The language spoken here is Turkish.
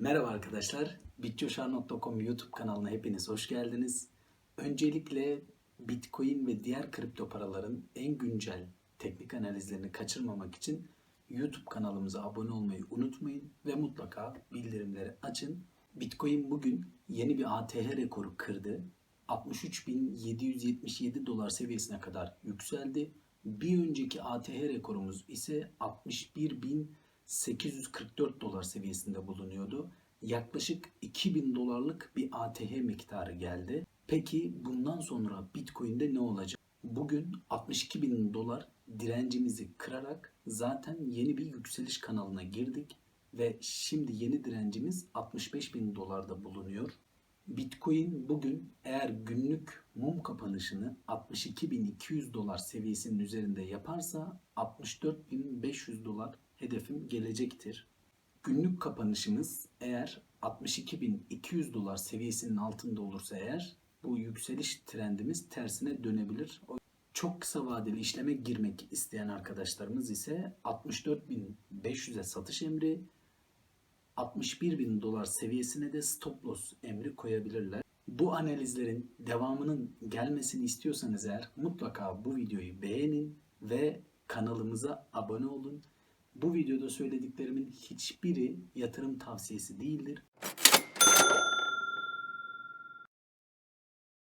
Merhaba arkadaşlar, bitcoşar.com YouTube kanalına hepiniz hoş geldiniz. Öncelikle Bitcoin ve diğer kripto paraların en güncel teknik analizlerini kaçırmamak için YouTube kanalımıza abone olmayı unutmayın ve mutlaka bildirimleri açın. Bitcoin bugün yeni bir ATH rekoru kırdı. 63.777 dolar seviyesine kadar yükseldi. Bir önceki ATH rekorumuz ise 61.844 dolar seviyesinde bulunuyordu. Yaklaşık 2000 dolarlık bir ATH miktarı geldi. Peki bundan sonra Bitcoin'de ne olacak? Bugün 62 bin dolar direncimizi kırarak zaten yeni bir yükseliş kanalına girdik ve şimdi yeni direncimiz 65 bin dolarda bulunuyor. Bitcoin bugün eğer günlük mum kapanışını 62.200 dolar seviyesinin üzerinde yaparsa 64.500 dolar hedefim gelecektir. Günlük kapanışımız eğer 62.200 dolar seviyesinin altında olursa eğer bu yükseliş trendimiz tersine dönebilir. Çok kısa vadeli işleme girmek isteyen arkadaşlarımız ise 64.500'e satış emri 61 bin dolar seviyesine de stop loss emri koyabilirler. Bu analizlerin devamının gelmesini istiyorsanız eğer mutlaka bu videoyu beğenin ve kanalımıza abone olun. Bu videoda söylediklerimin hiçbiri yatırım tavsiyesi değildir.